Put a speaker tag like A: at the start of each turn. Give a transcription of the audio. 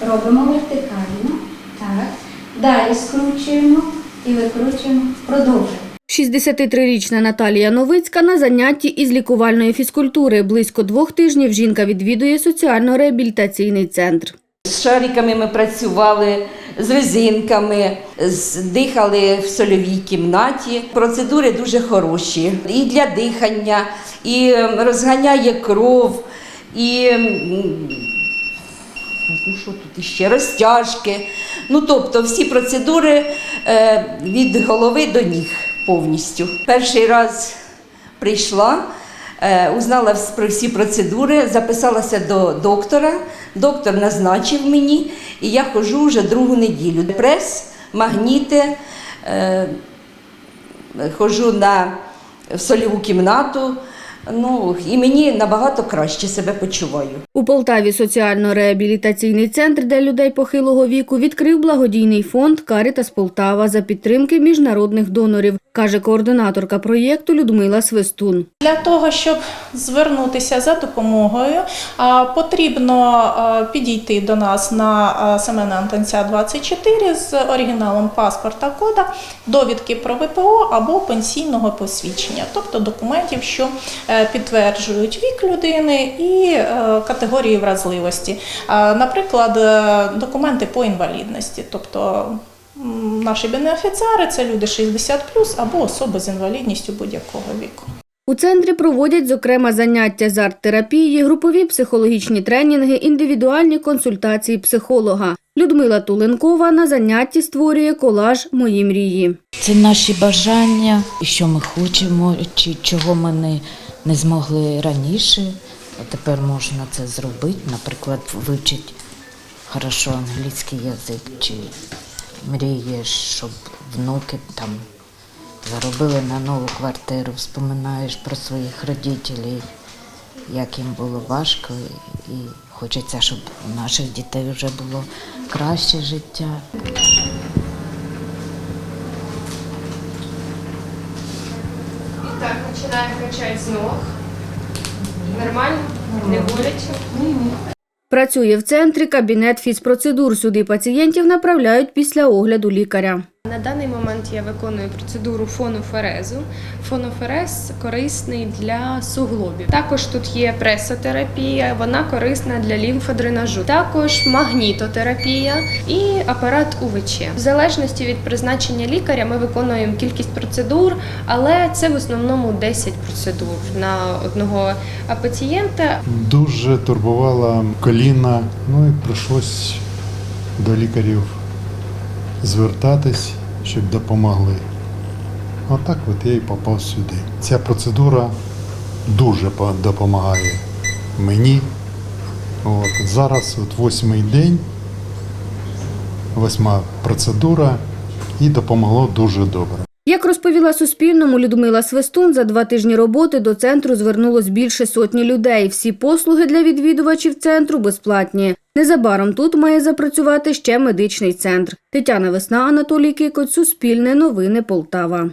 A: Робимо вертикально. Так. Далі скручуємо і викручуємо. Продовжуємо.
B: 63-річна Наталія Новицька на занятті із лікувальної фізкультури. Близько двох тижнів жінка відвідує соціально-реабілітаційний центр.
C: З шариками ми працювали, з резинками, дихали в сольовій кімнаті. Процедури дуже хороші і для дихання, і ем, розганяє кров, і ну, що тут іще, розтяжки. Ну, тобто всі процедури е, від голови до ніг повністю. Перший раз прийшла, е, узнала про всі процедури, записалася до доктора. Доктор назначив мені, і я ходжу вже другу неділю. Прес, магніти, е, ходжу на в сольову кімнату. Ну, і мені набагато краще себе почуваю.
B: У Полтаві соціально-реабілітаційний центр для людей похилого віку відкрив благодійний фонд Карітас Полтава за підтримки міжнародних донорів, каже координаторка проєкту Людмила Свистун.
D: Для того, щоб звернутися за допомогою, потрібно підійти до нас на Семена Антонця 24 з оригіналом паспорта кода, довідки про ВПО або пенсійного посвідчення, тобто документів, що е, підтверджують вік людини і е, категорії вразливості. Наприклад, е, документи по інвалідності, тобто наші бенефіціари це люди 60 або особи з інвалідністю будь-якого віку.
B: У центрі проводять, зокрема, заняття з арт-терапії, групові психологічні тренінги, індивідуальні консультації психолога. Людмила Туленкова на занятті створює колаж Мої мрії.
E: Це наші бажання, що ми хочемо, чи чого ми не, не змогли раніше. А тепер можна це зробити, наприклад, вивчити хорошо англійський язик, чи мрієш, щоб внуки там заробили на нову квартиру, вспоминаєш про своїх родителів, як їм було важко, і хочеться, щоб у наших дітей вже було краще життя.
F: Так, починаємо качати з ног. Нормально? Не боляче?
B: Працює в центрі кабінет фізпроцедур. Сюди пацієнтів направляють після огляду лікаря.
F: На даний момент я виконую процедуру фоноферезу. Фоноферез корисний для суглобів. Також тут є пресотерапія, вона корисна для лімфодренажу. Також магнітотерапія і апарат УВЧ. В залежності від призначення лікаря ми виконуємо кількість процедур, але це в основному 10 процедур на одного пацієнта.
G: Дуже турбувала коліна, ну і прийшлось до лікарів звертатись, щоб допомогли. Отак от я і попав сюди. Ця процедура дуже допомагає мені. От, зараз от восьмий день, восьма процедура і допомогло дуже добре.
B: Як розповіла Суспільному Людмила Свистун, за два тижні роботи до центру звернулось більше сотні людей. Всі послуги для відвідувачів центру безплатні. Незабаром тут має запрацювати ще медичний центр. Тетяна Весна, Анатолій Кикоць, Суспільне новини Полтава.